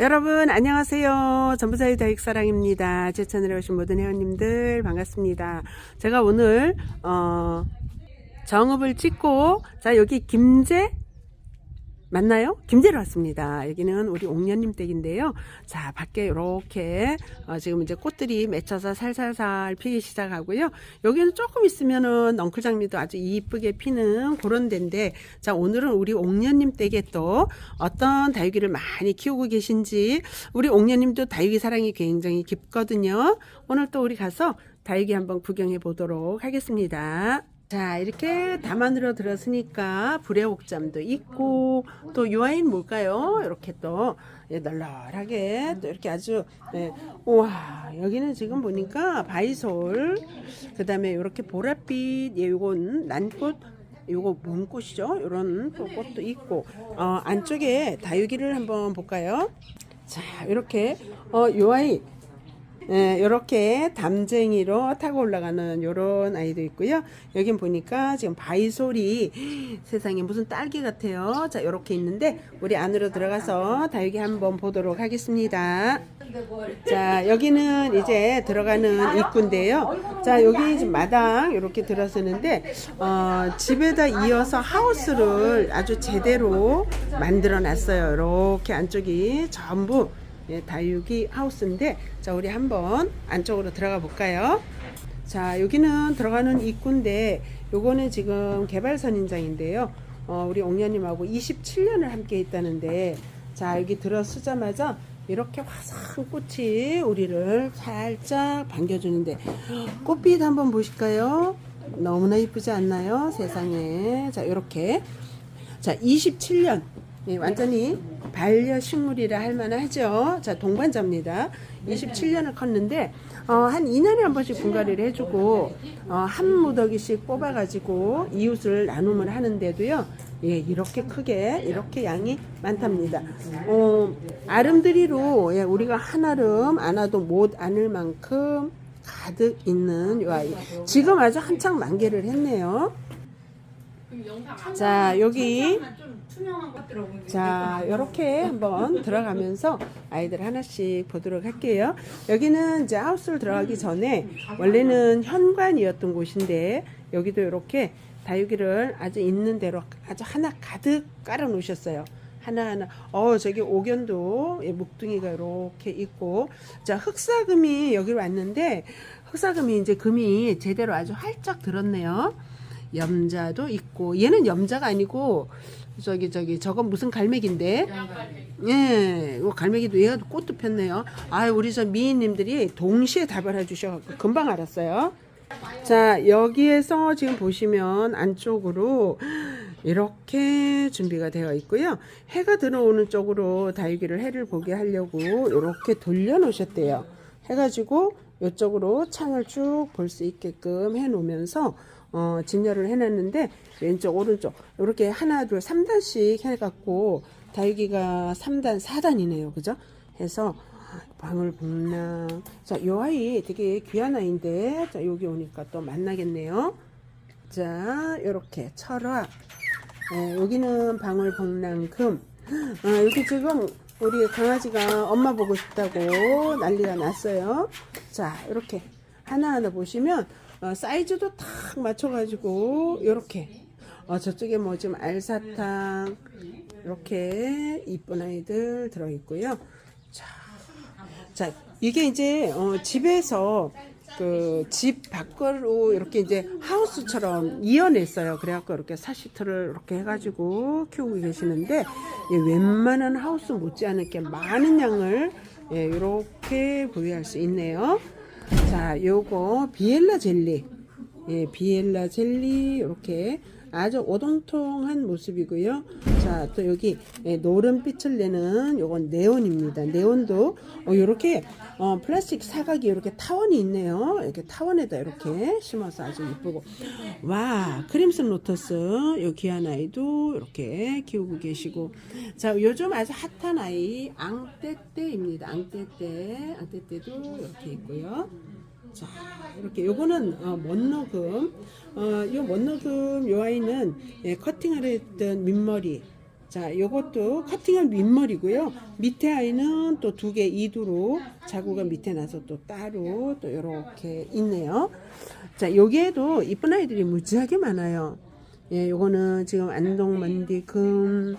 여러분 안녕하세요. 전부사의 다육사랑입니다. 제 채널에 오신 모든 회원님들 반갑습니다. 제가 오늘 어, 정읍을 찍고 자 여기 김제 맞나요? 김제로 왔습니다. 여기는 우리 옥년님 댁인데요. 자, 밖에 이렇게 어, 지금 이제 꽃들이 맺혀서 살살살 피기 시작하고요. 여기는 조금 있으면은 넝쿨장미도 아주 이쁘게 피는 그런 데인데, 자, 오늘은 우리 옥년님 댁에 또 어떤 다육이를 많이 키우고 계신지, 우리 옥년님도 다육이 사랑이 굉장히 깊거든요. 오늘 또 우리 가서 다육이 한번 구경해 보도록 하겠습니다. 자 이렇게 담안으로 들었으니까 불의 옥잠도 있고 또 유아인 뭘까요? 이렇게 또 예, 널널하게 또 이렇게 아주 예, 우와 여기는 지금 보니까 바이솔 그 다음에 이렇게 보랏빛 예, 요건 난꽃 요거 뭔 꽃이죠? 요런 또 꽃도 있고 어, 안쪽에 다육이를 한번 볼까요? 자 이렇게 어, 요 아이 예, 이렇게 담쟁이로 타고 올라가는 요런 아이도 있고요. 여긴 보니까 지금 바이솔이 세상에 무슨 딸기 같아요. 자, 이렇게 있는데 우리 안으로 들어가서 다육이 한번 보도록 하겠습니다. 자, 여기는 이제 들어가는 입구인데요. 자, 여기 지금 마당 이렇게 들어서는데 어, 집에다 이어서 하우스를 아주 제대로 만들어 놨어요. 이렇게 안쪽이 전부 예, 다육이 하우스인데 자 우리 한번 안쪽으로 들어가 볼까요? 자 여기는 들어가는 입구인데 요거는 지금 개발 선인장인데요. 어, 우리 옥녀님하고 27년을 함께 했다는데 자 여기 들어서자마자 이렇게 화사한 꽃이 우리를 살짝 반겨주는데 꽃빛 한번 보실까요? 너무나 이쁘지 않나요? 세상에 자 이렇게 자 27년 예, 완전히 반려식물이라 할 만하죠. 자, 동반자입니다. 27년을 컸는데, 어, 한 2년에 한 번씩 분갈이를 해주고, 어, 한 무더기씩 뽑아가지고 이웃을 나눔을 하는데도요, 예, 이렇게 크게, 이렇게 양이 많답니다. 어, 아름드리로, 예, 우리가 한 아름 안아도 못 안을 만큼 가득 있는 요 아이. 지금 아주 한창 만개를 했네요. 자, 여기. 자, 이렇게 한번 들어가면서 아이들 하나씩 보도록 할게요. 여기는 이제 하우스를 들어가기 전에 원래는 현관이었던 곳인데 여기도 이렇게 다육이를 아주 있는 대로 아주 하나 가득 깔아 놓으셨어요. 하나하나. 어, 저기 옥연도 예, 묵둥이가 이렇게 있고. 자, 흑사금이 여기 왔는데 흑사금이 이제 금이 제대로 아주 활짝 들었네요. 염자도 있고 얘는 염자가 아니고 저기 저기 저건 무슨 갈매기인데? 예, 갈매기도 얘가 꽃도 폈네요. 아, 우리 저 미인님들이 동시에 답을 해주셔갖고 금방 알았어요. 자, 여기에서 지금 보시면 안쪽으로 이렇게 준비가 되어 있고요. 해가 들어오는 쪽으로 다육이를 해를 보게 하려고 이렇게 돌려 놓으셨대요. 해가지고 이쪽으로 창을 쭉 볼 수 있게끔 해 놓으면서 어, 진열을 해놨는데 왼쪽 오른쪽. 이렇게 하나 둘 3단씩 해갖고 다육이가 3단 4단이네요. 그죠? 해서 방울복랑 자요 아이 되게 귀한 아이인데 자 여기 오니까 또 만나겠네요. 자 요렇게 철화. 네, 여기는 방울복랑금 어, 여기 지금 우리 강아지가 엄마 보고 싶다고 난리가 났어요. 자 이렇게 하나하나 보시면 어, 사이즈도 탁 맞춰가지고 이렇게 어, 저쪽에 뭐 지금 알사탕 이렇게 이쁜 아이들 들어있고요. 자, 자 이게 이제 어, 집에서 그 집 밖으로 이렇게 이제 하우스처럼 이어냈어요. 그래갖고 이렇게 사시트를 이렇게 해가지고 키우고 계시는데 예, 웬만한 하우스 못지않게 많은 양을 예, 이렇게 보유할 수 있네요. 자, 요거 비엘라 젤리. 예, 비엘라 젤리 이렇게 아주 오동통한 모습이고요. 자, 또 여기 예, 노른빛을 내는 요건 네온입니다. 네온도 어, 요렇게 어, 플라스틱 사각이 이렇게 타원이 있네요. 이렇게 타원에다 이렇게 심어서 아주 이쁘고 와 크림슨 로터스 요 귀한 아이도 이렇게 키우고 계시고 자 요즘 아주 핫한 아이 앙떼떼입니다. 앙떼떼 앙떼떼도 이렇게 있고요. 자, 이렇게 요거는 어, 먼너금. 어, 요 먼너금 요 아이는 예, 커팅을 했던 민머리. 자, 요것도 커팅한 윗머리고요. 밑에 아이는 또 두 개 이두로 자구가 밑에 나서 또 따로 또 요렇게 있네요. 자, 여기에도 이쁜 아이들이 무지하게 많아요. 예, 요거는 지금 안동만디 금.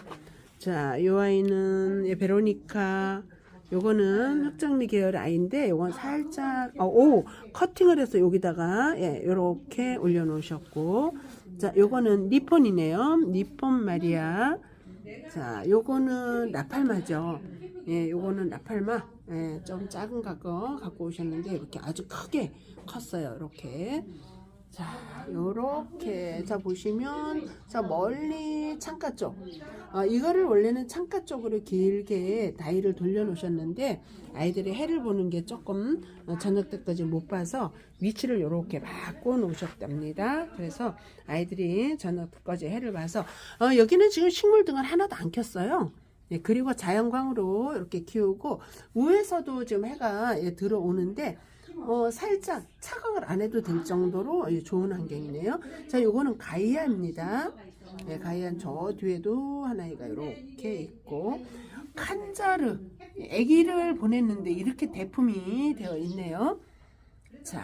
자, 요 아이는 예, 베로니카. 요거는 흑장미 계열 아이인데 요건 살짝 어, 오 커팅을 해서 여기다가 예, 요렇게 올려 놓으셨고. 자 요거는 리폰이네요. 리폰 마리아. 자 요거는 라팔마죠. 예 요거는 라팔마. 예, 좀 작은 거 갖고 오셨는데 이렇게 아주 크게 컸어요 이렇게 자, 요렇게 자 보시면 자 멀리 창가 쪽. 어, 이거를 원래는 창가 쪽으로 길게 다이를 돌려 놓으셨는데 아이들이 해를 보는 게 조금 어, 저녁 때까지 못 봐서 위치를 요렇게 바꿔 놓으셨답니다. 그래서 아이들이 저녁 때까지 해를 봐서 어, 여기는 지금 식물 등을 하나도 안 켰어요. 예, 그리고 자연광으로 이렇게 키우고 위에서도 지금 해가 예, 들어오는데 어, 살짝 착각을 안 해도 될 정도로 예, 좋은 환경이네요. 자, 요거는 가이아입니다. 네, 가이안 저 뒤에도 하나이가 이렇게 있고 칸자르 아기를 보냈는데 이렇게 대품이 되어 있네요. 자,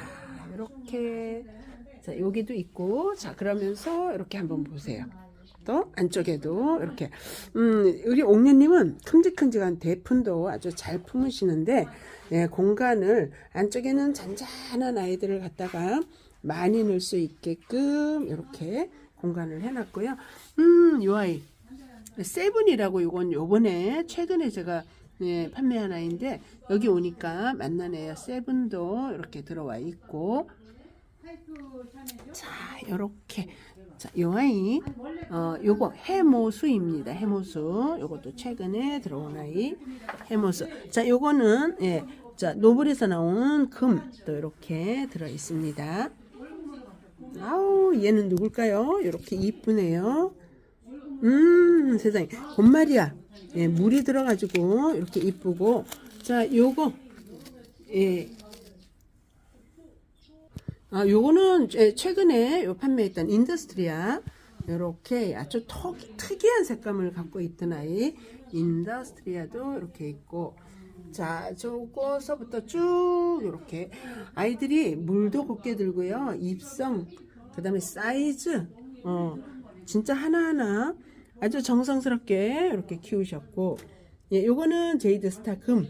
이렇게 자, 여기도 있고 자, 그러면서 이렇게 한번 보세요. 또 안쪽에도 이렇게 음, 우리 옥녀님은 큼직큼직한 대fun도 아주 잘 품으시는데 예, 공간을 안쪽에는 잔잔한 아이들을 갖다가 많이 넣을 수 있게끔 이렇게 공간을 해놨고요. 음, 요 아이 세븐이라고 요건 요번에 최근에 제가 예, 판매한 아이인데 여기 오니까 만나네요. 세븐도 이렇게 들어와 있고 자, 요렇게 자, 요 아이 어, 요거 해모수입니다. 해모수. 요것도 최근에 들어온 아이. 해모수. 자, 요거는 예. 자, 노블에서 나온 금 또 이렇게 들어 있습니다. 아우, 얘는 누굴까요? 이렇게 이쁘네요. 음, 세상에. 곰마리아. 예, 물이 들어가지고 이렇게 이쁘고. 자, 요거. 예, 아, 요거는 제- 최근에 요 판매했던 인더스트리아. 요렇게 아주 턱, 특이한 색감을 갖고 있던 아이 인더스트리아도 이렇게 있고. 자 저거서부터 쭉 이렇게. 아이들이 물도 곱게 들고요. 입성 그 다음에 사이즈. 어 진짜 하나하나 아주 정성스럽게 이렇게 키우셨고. 예 요거는 제이드 스타 금.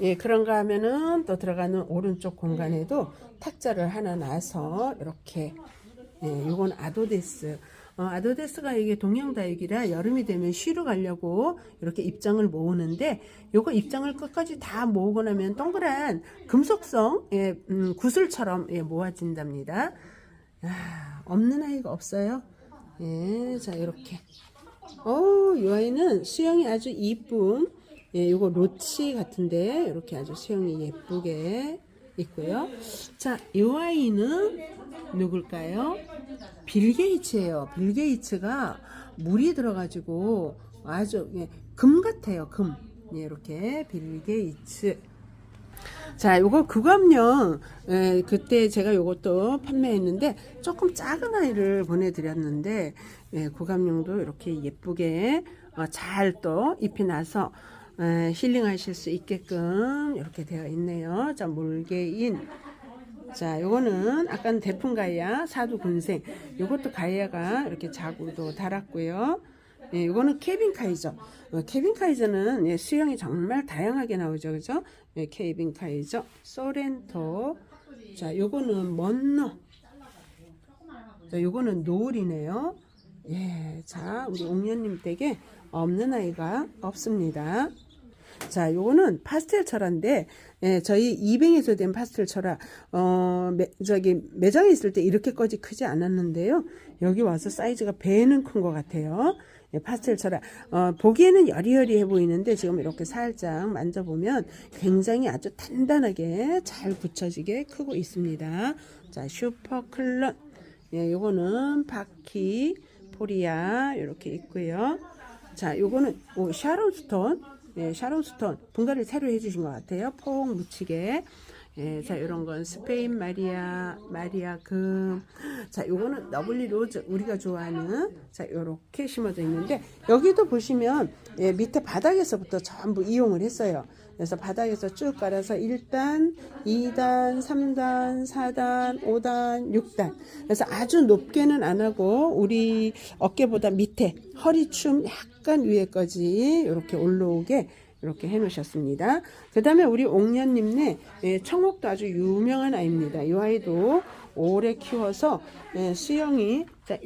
예, 그런가 하면은 또 들어가는 오른쪽 공간에도 탁자를 하나 놔서 이렇게 예, 요건 아도데스. 어, 아도데스가 이게 동양다육이라 여름이 되면 쉬러 가려고 이렇게 입장을 모으는데 요거 입장을 끝까지 다 모으고 나면 동그란 금속성 예, 음, 구슬처럼 예, 모아진답니다. 아, 없는 아이가 없어요. 예, 자 이렇게. 어, 이 아이는 수영이 아주 이쁜 예, 요거 로치 같은데 이렇게 아주 수영이 예쁘게 있고요. 자, 이 아이는 누굴까요? 빌 게이츠예요. 빌 게이츠가 물이 들어가지고 아주 예, 금 같아요. 금. 예, 이렇게 빌 게이츠. 자, 요거 구감령 예, 그때 제가 요것도 판매했는데 조금 작은 아이를 보내드렸는데 예, 구감용도 이렇게 예쁘게 어, 잘또 잎이 나서 에, 힐링하실 수 있게끔 이렇게 되어 있네요. 자, 몰개인. 자, 요거는 아까는 대풍 가이아, 사두 군생. 요것도 가이아가 이렇게 자구도 달았고요. 예, 요거는 케빈 카이저. 어, 케빈 카이저는 예, 수영이 정말 다양하게 나오죠. 그죠? 예, 케빈 카이저, 소렌토. 자, 요거는 먼너. 자, 요거는 노을이네요. 예, 자, 우리 옥녀님 댁에 없는 아이가 없습니다. 자, 요거는 파스텔 철화인데, 예, 저희 이뱅에서 된 파스텔 철화, 어, 매, 저기, 매장에 있을 때 이렇게까지 크지 않았는데요. 여기 와서 사이즈가 배는 큰 것 같아요. 예, 파스텔 철화. 어, 보기에는 여리여리해 보이는데, 지금 이렇게 살짝 만져보면 굉장히 아주 단단하게 잘 붙여지게 크고 있습니다. 자, 슈퍼 클런. 예, 요거는 바키, 포리아, 이렇게 있고요. 자, 요거는 오, 샤론 스톤. 예, 샤론 스톤. 분갈이를 새로 해주신 것 같아요. 폭 묻히게. 예, 자, 이런 건 스페인 마리아, 마리아 금. 자, 요거는 러블리 로즈, 우리가 좋아하는. 자, 요렇게 심어져 있는데, 여기도 보시면, 예, 밑에 바닥에서부터 전부 이용을 했어요. 그래서 바닥에서 쭉 깔아서 1단, 2단, 3단, 4단, 5단, 6단. 그래서 아주 높게는 안 하고, 우리 어깨보다 밑에, 허리춤 약간 위에까지 이렇게 올라오게 이렇게 해 놓으셨습니다. 그 다음에 우리 옥년님네 예, 청옥도 아주 유명한 아이입니다. 이 아이도 오래 키워서 예, 수영이 예,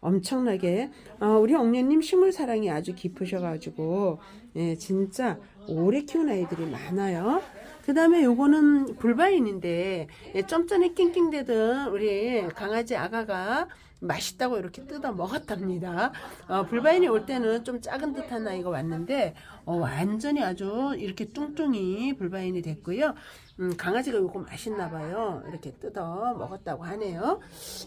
엄청나게 어, 우리 옥년님 식물 사랑이 아주 깊으셔가지고 예, 진짜 오래 키운 아이들이 많아요. 그 다음에 요거는 불바인인데 예, 좀 전에 낑낑대던 우리 강아지 아가가 맛있다고 이렇게 뜯어 먹었답니다. 어, 불바인이 올 때는 좀 작은 듯한 아이가 왔는데 어, 완전히 아주 이렇게 뚱뚱이 불바인이 됐고요. 음, 강아지가 요거 맛있나 봐요. 이렇게 뜯어 먹었다고 하네요.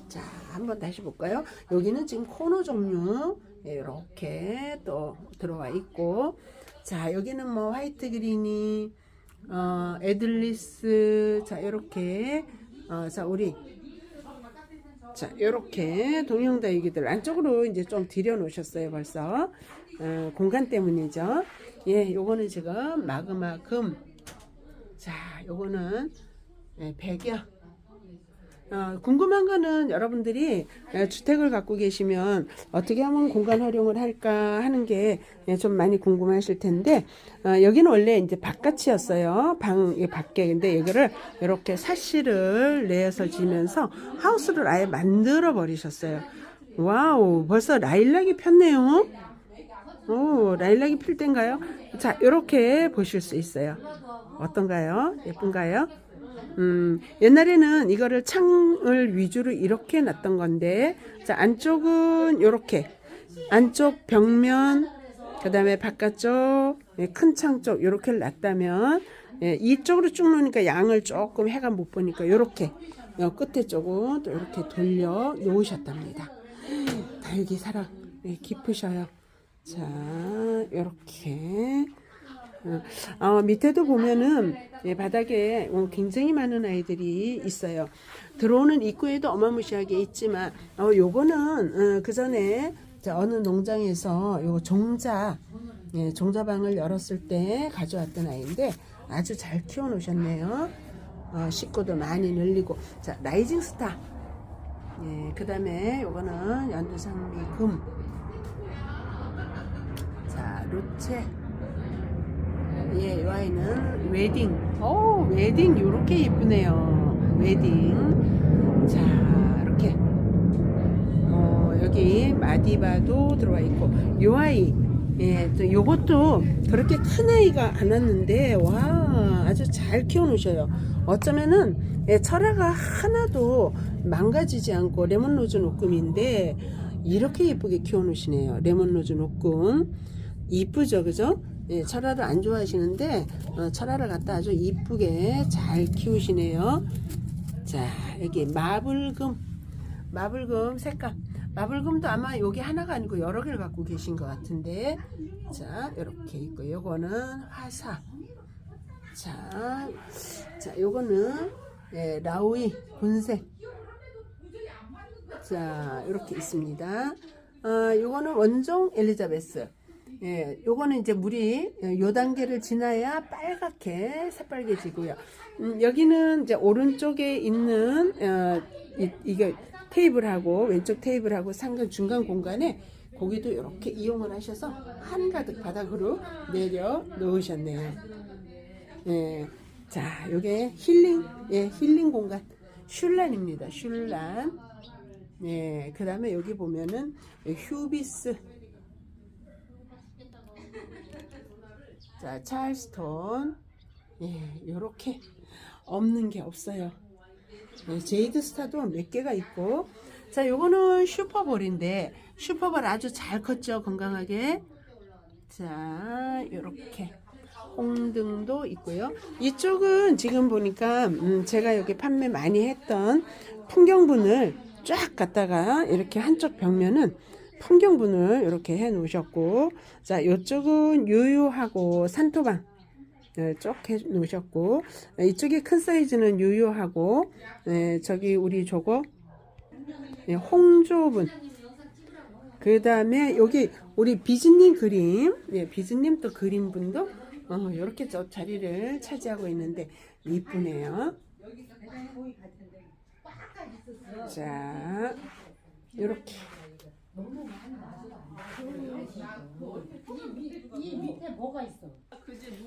자, 한번 다시 볼까요? 여기는 지금 코너 종류 이렇게 또 들어와 있고 자, 여기는 뭐 화이트 그린이 어, 애들리스 자, 이렇게 어, 자, 우리 자, 요렇게 동영다육이들 안쪽으로 이제 좀 들여 놓으셨어요, 벌써. 어, 공간 때문이죠. 예, 요거는 지금 마그마금. 자, 요거는 예, 백여. 어, 궁금한 거는 여러분들이 예, 주택을 갖고 계시면 어떻게 하면 공간 활용을 할까 하는 게 좀 많이 궁금하실 텐데 어, 여기는 원래 이제 바깥이었어요. 방이 밖에. 근데 여기를 이렇게 사시를 내서 지면서 하우스를 아예 만들어 버리셨어요. 와우 벌써 라일락이 폈네요. 오 라일락이 필 때인가요 자 이렇게 보실 수 있어요 어떤가요 예쁜가요 음, 옛날에는 이거를 창을 위주로 이렇게 놨던 건데, 자, 안쪽은 요렇게, 안쪽 벽면, 그 다음에 바깥쪽, 예, 큰창 쪽, 요렇게 놨다면, 예, 이쪽으로 쭉 놓으니까 양을 조금 해가 못 보니까 요렇게, 요 끝에 쪽은 또 이렇게 돌려 놓으셨답니다. 다육이 사랑, 예, 깊으셔요. 자, 요렇게. 어, 어, 밑에도 보면은 예, 바닥에 어, 굉장히 많은 아이들이 있어요. 들어오는 입구에도 어마무시하게 있지만 어, 요거는 어, 그 전에 어느 농장에서 요 종자 예, 종자방을 열었을 때 가져왔던 아이인데 아주 잘 키워 놓으셨네요. 어, 식구도 많이 늘리고 자 라이징 스타 예, 그 다음에 요거는 연두상미 금. 자, 로체. 예, 이 아이는 웨딩. 오, 웨딩 요렇게 예쁘네요. 웨딩. 자, 이렇게. 어, 여기 마디바도 들어와 있고. 요 아이. 예, 또 요것도 그렇게 큰 아이가 안 왔는데, 와, 아주 잘 키워 놓으셔요. 어쩌면은, 예, 철화가 하나도 망가지지 않고 레몬로즈 녹금인데, 이렇게 예쁘게 키워 놓으시네요. 레몬로즈 녹금. 이쁘죠, 그죠? 예, 철화를 안 좋아하시는데 어, 철화를 갖다 아주 이쁘게 잘 키우시네요. 자 여기 마블금 마블금 색감 마블금도 아마 여기 하나가 아니고 여러 개를 갖고 계신 것 같은데 자 이렇게 있고 요거는 화사 자, 자 요거는 예, 라우이 본색 자 이렇게 있습니다. 어, 요거는 원종 엘리자베스 예, 요거는 이제 물이 요 단계를 지나야 빨갛게 새빨개지고요. 음, 여기는 이제 오른쪽에 있는 어, 이, 이게 테이블하고 왼쪽 테이블하고 상간 중간 공간에 거기도 이렇게 이용을 하셔서 한가득 바닥으로 내려 놓으셨네요. 예, 자, 요게 힐링, 예, 힐링 공간 슐란입니다. 슐란. 예, 그 다음에 여기 보면은 휴비스 자, 찰스톤. 예, 요렇게 없는 게 없어요. 예, 제이드 스타도 몇 개가 있고. 자, 요거는 슈퍼볼인데, 슈퍼볼 아주 잘 컸죠, 건강하게. 자, 요렇게. 홍등도 있고요. 이쪽은 지금 보니까, 음, 제가 여기 판매 많이 했던 풍경분을 쫙 갖다가 이렇게 한쪽 벽면은 풍경분을 이렇게 해 놓으셨고 자 이쪽은 유유하고 산토방. 네, 쭉해 놓으셨고 네, 이쪽에 큰 사이즈는 유효하고 네, 저기 우리 저거 네, 홍조분. 그 다음에 여기 우리 비즈님 그림 네, 비즈님 또 그림분도 어, 이렇게 저 자리를 차지하고 있는데 이쁘네요. 자 이렇게 이 밑에 뭐가 있어?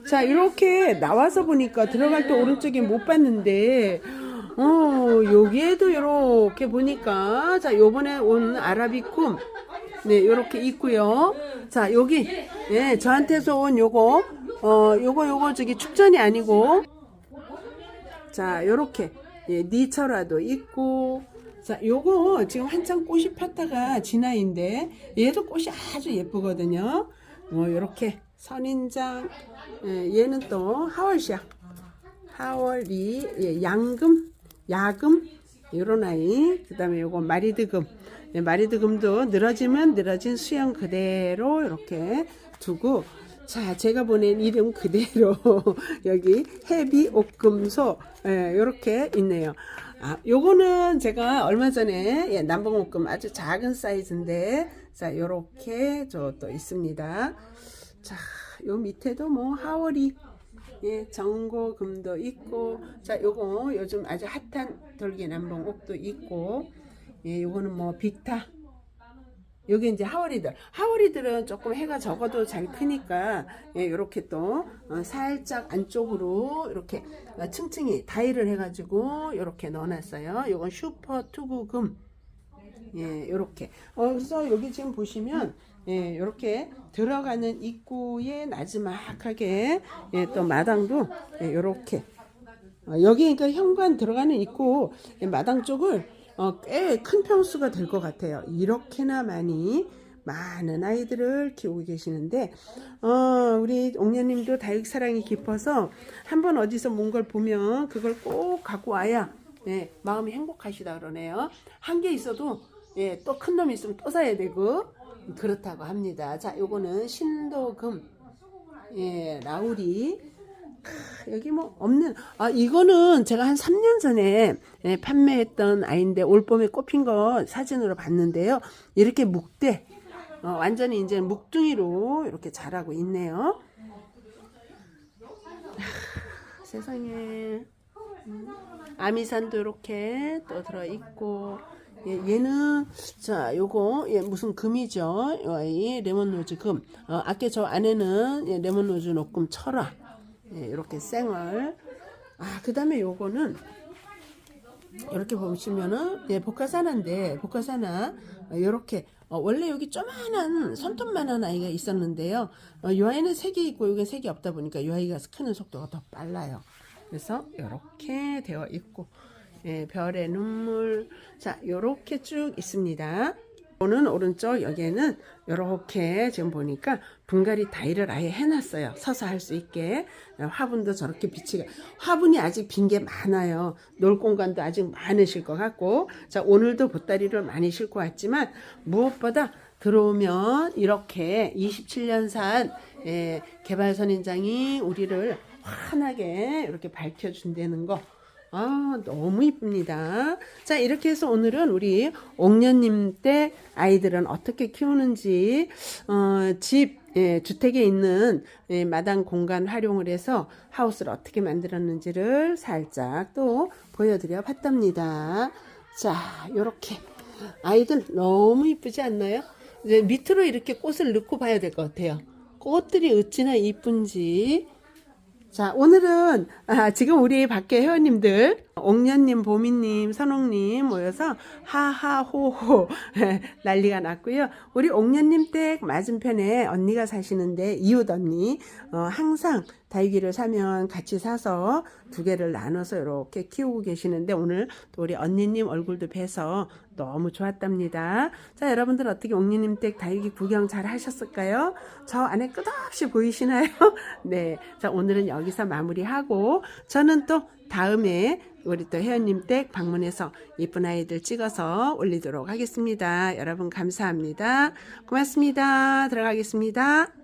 자 이렇게 나와서 보니까 들어갈 때 오른쪽에 못 봤는데 어 여기에도 이렇게 보니까 자 요번에 온 아라비쿰 네 요렇게 있고요. 자 여기 예 저한테서 온 요거 어 요거 요거 저기 축전이 아니고. 자 요렇게 예 니처라도 있고 자 요거 지금 한창 꽃이 폈다가 진화인데 얘도 꽃이 아주 예쁘거든요. 뭐 요렇게 선인장 예, 얘는 또 하월시야. 하월이 예, 양금 야금 요런 아이. 그 다음에 요거 마리드금. 예, 마리드금도 늘어지면 늘어진 수영 그대로 이렇게 두고 자 제가 보낸 이름 그대로 여기 해비 옥금소 예, 요렇게 있네요 아 요거는 제가 얼마 전에 예, 남봉옥금 아주 작은 사이즈인데 자 요렇게 저 또 있습니다. 자, 요 밑에도 뭐 하월이 예, 정고금도 있고 자, 요거 요즘 아주 핫한 돌기 남봉옥도 있고 예, 요거는 뭐 빅타 여기 이제 하월이들 하월이들은 조금 해가 적어도 잘 크니까 예, 요렇게 또 어, 살짝 안쪽으로 이렇게 어, 층층이 다이를 해가지고 요렇게 넣어놨어요 요건 슈퍼 투구금 예, 요렇게. 어, 그래서 여기 지금 보시면, 예, 요렇게 들어가는 입구에 나지막하게, 예, 또 마당도, 예, 요렇게. 어, 여기 그러니까 현관 들어가는 입구, 예, 마당 쪽을, 어, 꽤 큰 평수가 될 것 같아요. 이렇게나 많이, 많은 아이들을 키우고 계시는데, 어, 우리 옥녀님도 다육 사랑이 깊어서, 한번 어디서 뭔 걸 보면, 그걸 꼭 갖고 와야, 예, 마음이 행복하시다 그러네요. 한 개 있어도 예, 또 큰 놈 있으면 또 사야 되고 그렇다고 합니다. 자, 요거는 신도금 예, 라우리 크, 여기 뭐 없는 아 이거는 제가 한 3년 전에 예, 판매했던 아이인데 올 봄에 꽃핀 거 사진으로 봤는데요. 이렇게 묵대 어, 완전히 이제 묵둥이로 이렇게 자라고 있네요. 하, 세상에. 음, 아미산도 이렇게 또 들어 있고 예, 얘는 자 요거 예, 무슨 금이죠? 요 아이 레몬로즈 금. 어, 아까 저 안에는 예, 레몬로즈 녹금 철화 예, 이렇게 생얼 아 그 다음에 요거는 이렇게 보시면은 예, 복화사나인데 복화사나 어, 이렇게 어, 원래 여기 조만한 손톱만한 아이가 있었는데요. 어, 이 아이는 색이 있고 여기 색이 없다 보니까 이 아이가 크는 속도가 더 빨라요. 그래서 이렇게 되어 있고 예, 별의 눈물 자 이렇게 쭉 있습니다. 오는 오른쪽 여기에는 이렇게 지금 보니까 분갈이 다이를 아예 해놨어요. 서서 할 수 있게 화분도 저렇게 비치가 화분이 아직 빈 게 많아요. 놀 공간도 아직 많으실 것 같고 자 오늘도 보따리를 많이 싣고 왔지만 무엇보다 들어오면 이렇게 27년산 예, 개발선인장이 우리를 환하게 이렇게 밝혀준다는 거 아, 너무 이쁩니다. 자, 이렇게 해서 오늘은 우리 옥년님 때 아이들은 어떻게 키우는지, 어, 집, 예, 주택에 있는 예, 마당 공간 활용을 해서 하우스를 어떻게 만들었는지를 살짝 또 보여드려 봤답니다. 자, 요렇게. 아이들 너무 이쁘지 않나요? 이제 밑으로 이렇게 꽃을 넣고 봐야 될 것 같아요. 꽃들이 어찌나 이쁜지. 자, 오늘은 아, 지금 우리 밖에 회원님들 옥년님, 보미님, 선홍님 모여서 하하호호 난리가 났고요. 우리 옥년님 댁 맞은편에 언니가 사시는데 이웃 언니 어, 항상 다육이를 사면 같이 사서 두 개를 나눠서 이렇게 키우고 계시는데 오늘 또 우리 언니님 얼굴도 뵈서 너무 좋았답니다. 자, 여러분들 어떻게 옥년님 댁 다육이 구경 잘 하셨을까요? 저 안에 끝없이 보이시나요? 네. 자, 오늘은 여기서 마무리하고 저는 또 다음에 우리 또 회원님 댁 방문해서 이쁜 아이들 찍어서 올리도록 하겠습니다. 여러분 감사합니다. 고맙습니다. 들어가겠습니다.